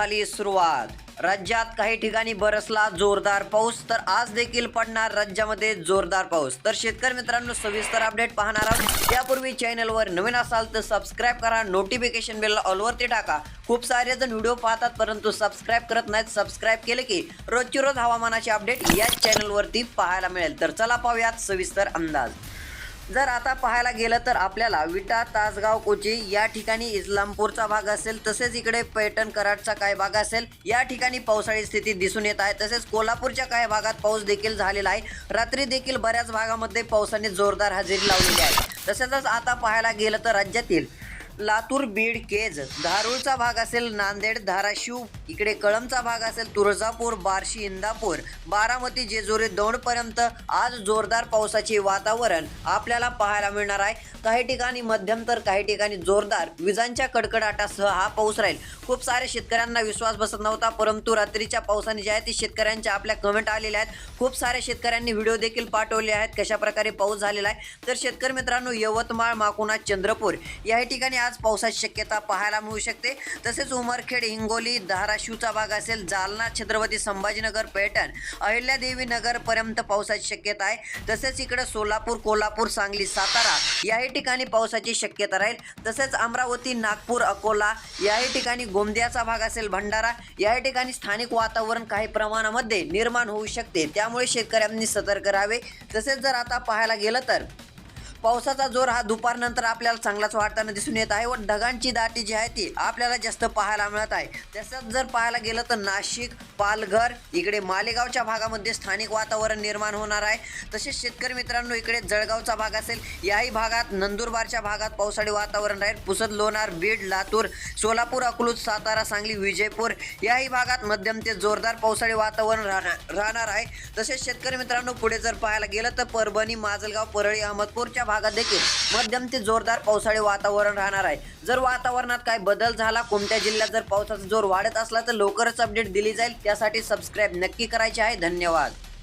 झाली सुरुवात. राज्यात काही ठिकाणी बरसला जोरदार पाऊस तर आज देखील पडणार राज्यामध्ये जोरदार पाऊस. तर शेतकरी मित्रांनो सविस्तर अपडेट पाहणार आहोत. त्यापूर्वी चॅनलवर नवीन असाल तर सबस्क्राईब करा नोटिफिकेशन बेल ऑलवरती टाका. खूप सारे जण व्हिडिओ पाहतात परंतु सबस्क्राईब करत नाहीत. सबस्क्राईब केले की रोजची रोज हवामानाचे अपडेट याच चॅनलवरती पाहायला मिळेल. तर चला पाहूयात सविस्तर अंदाज. जर आता पाहायला गेलं तर आपल्याला विटा तासगाव कोची या ठिकाणी इस्लामपूरचा भाग असेल तसेच इकडे पैठण कराडचा काही भाग असेल या ठिकाणी पावसाळी स्थिती दिसून येत आहे. तसेच कोल्हापूरच्या काही भागात पाऊस देखील झालेला आहे. रात्री देखील बऱ्याच भागामध्ये पावसाने जोरदार हजेरी लावलेली आहे. तसेच आता पाहायला गेलं तर राज्यातील लातूर बीड केज. धारूळचा भाग असेल नांदेड धाराशिव इकडे कळमचा भाग असेल तुळजापूर बार्शी इंदापूर. बारामती जेजुरी दौंडपर्यंत आज जोरदार पावसाचे वातावरण आपल्याला पाहायला मिळणार आहे. काही ठिकाणी मध्यम तर काही ठिकाणी जोरदार. विजांच्या कडकडाटासह हा पाऊस राहील. खूप साऱ्या शेतकऱ्यांना विश्वास बसत नव्हता परंतु रात्रीच्या पावसाने जे आहे ते शेतकऱ्यांच्या आपल्या कमेंट आलेल्या आहेत खूप साऱ्या शेतकऱ्यांनी व्हिडिओ देखील पाठवले आहेत कशा प्रकारे पाऊस झालेला आहे. तर शेतकरी मित्रांनो यवतमाळ माकुणा चंद्रपूर या ठिकाणी आज पावसाची शक्यता पाहायला मिळू शकते. तसेच उमरखेड हिंगोली धाराशिवचा भाग असेल जालना छत्रपती संभाजीनगर पैठण अहिल्यादेवी नगरपर्यंत पावसाची शक्यता आहे. तसेच इकडे सोलापूर कोल्हापूर सांगली सातारा याही ठिकाणी पावसाची शक्यता राहील. तसेच अमरावती नागपूर अकोला याही ठिकाणी गोंदियाचा भाग असेल भंडारा याही ठिकाणी स्थानिक वातावरण काही प्रमाणामध्ये निर्माण होऊ शकते. त्यामुळे शेतकऱ्यांनी सतर्क राहावे. तसेच जर आता पाहायला गेलं तर पावसाचा जोर हा दुपारनंतर आपल्याला चांगलाच वाढताना दिसून येत आहे व ढगांची दाटी जी आहे ती आपल्याला जास्त पाहायला मिळत आहे. तसंच जर पाहायला गेलं तर नाशिक पालघर इकडे मालेगावच्या भागामध्ये स्थानिक वातावरण निर्माण होणार आहे. तसेच शेतकरी मित्रांनो इकडे जळगावचा भाग असेल याही भागात नंदुरबारच्या भागात पावसाळी वातावरण राहील. पुसद लोणार बीड लातूर सोलापूर अकलूज सातारा सांगली विजयपूर याही भागात मध्यम ते जोरदार पावसाळी वातावरण राहणार राहणार आहे. तसेच शेतकरी मित्रांनो पुढे जर पाहायला गेलं तर परभणी माजलगाव परळी अहमदपूरच्या भागात देखील मध्यम ते जोरदार पावसाळी वातावरण राहणार आहे. जर वातावरणात काय बदल झाला कोणत्या जिल्ह्यात जर पावसाचा जोर वाढत असला तर लवकरच अपडेट दिली जाईल. त्यासाठी सबस्क्राईब नक्की करायचे आहे. धन्यवाद.